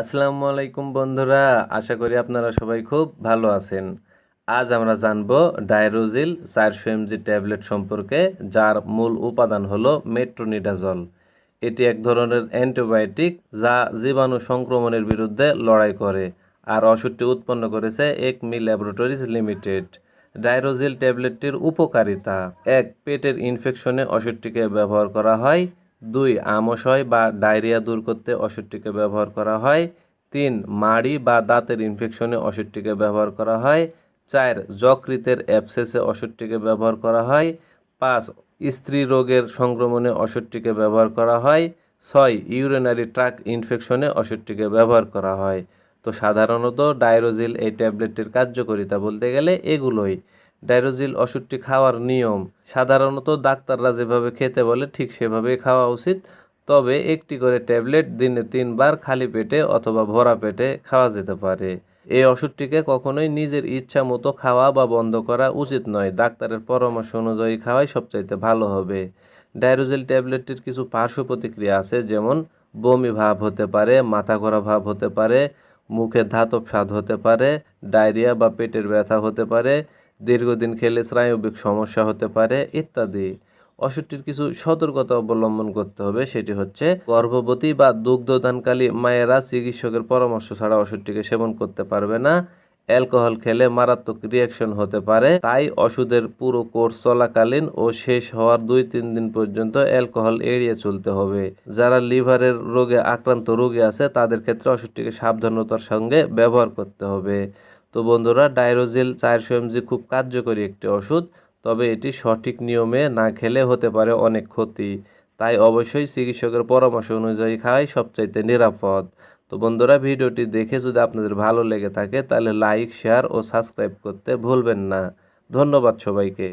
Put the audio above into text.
আসসালামু আলাইকুম বন্ধুরা, আশা করি আপনারা সবাই খুব ভালো আছেন। আজ আমরা জানব ডায়রোজিল চারশো এমজি ট্যাবলেট সম্পর্কে, যার মূল উপাদান হলো মেট্রোনিডাজল। এটি এক ধরনের অ্যান্টিবায়োটিক যা জীবাণু সংক্রমণের বিরুদ্ধে লড়াই করে আর ওষুধটি উৎপন্ন করেছে এক একমি ল্যাবরেটরিজ লিমিটেড। ডায়রোজিল ট্যাবলেটটির উপকারিতা, এক, পেটের ইনফেকশনে ওষুধটিকে ব্যবহার করা হয় দুই, আমশয় বা ডায়রিয়া দূর করতে ওষুধটিকে ব্যবহার করা হয়। তিন, মাড়ি বা দাঁতের ইনফেকশনে ওষুধটিকে ব্যবহার করা হয়। চার, যকৃতের অ্যাবসেসে ওষুধটিকে ব্যবহার করা হয়। পাঁচ, স্ত্রী রোগের সংক্রমণে ওষুধটিকে ব্যবহার করা হয়। ছয় ইউরিনারি ট্রাক ইনফেকশনে ওষুধটিকে ব্যবহার করা হয়। তো সাধারণত ডায়রোজিল এই ট্যাবলেটটির কার্যকারিতা বলতে গেলে এগুলোই। ডাইরোজিল ওষুধটি খাওয়ার নিয়ম। সাধারণত ডাক্তাররা যেভাবে খেতে বলে ঠিক সেভাবেই খাওয়া উচিত। তবে একটি করে ট্যাবলেট দিনে তিনবার খালি পেটে অথবা ভরা পেটে খাওয়া যেতে পারে। এই ওষুধটিকে কখনোই নিজের ইচ্ছা মতো খাওয়া বা বন্ধ করা উচিত নয়। ডাক্তারের পরামর্শ অনুযায়ী খাওয়াই সবচাইতে ভালো হবে। ডাইরোজিল ট্যাবলেটটির কিছু পার্শ্ব প্রতিক্রিয়া আছে, যেমন বমি ভাব হতে পারে, মাথা ঘোরা ভাব হতে পারে, মুখে ধাতব স্বাদ হতে পারে, ডায়রিয়া বা পেটের ব্যথা হতে পারে দীর্ঘদিন খেলে স্নায়বিক সমস্যা হতে পারে ইত্যাদি। ওষুধটির কিছু সতর্কতা অবলম্বন করতে হবে, সেটি হচ্ছে গর্ভবতী বা দুগ্ধদানকালী মায়েরা চিকিৎসকের পরামর্শ ছাড়া ওষুধটিকে সেবন করতে পারবে না। অ্যালকোহল খেলে মারাত্মক রিয়াকশন হতে পারে, তাই ওষুধের পুরো কোর্স চলাকালীন ও শেষ হওয়ার দুই তিন দিন পর্যন্ত অ্যালকোহল এড়িয়ে চলতে হবে। যারা লিভারের রোগে আক্রান্ত রোগী আছে, তাদের ক্ষেত্রে ওষুধটিকে সাবধানতার সঙ্গে ব্যবহার করতে হবে। তো বন্ধুরা, ডাইরোজেল চারশো এমজি খুব কার্যকরী একটি ওষুধ, তবে এটি সঠিক নিয়মে না খেলে হতে পারে অনেক ক্ষতি। তাই অবশ্যই চিকিৎসকের পরামর্শ অনুযায়ী খাওয়াই সবচাইতে নিরাপদ। তো বন্ধুরা, ভিডিওটি দেখে যদি আপনাদের ভালো লেগে থাকে, তাহলে লাইক, শেয়ার ও সাবস্ক্রাইব করতে ভুলবেন না। ধন্যবাদ সবাইকে।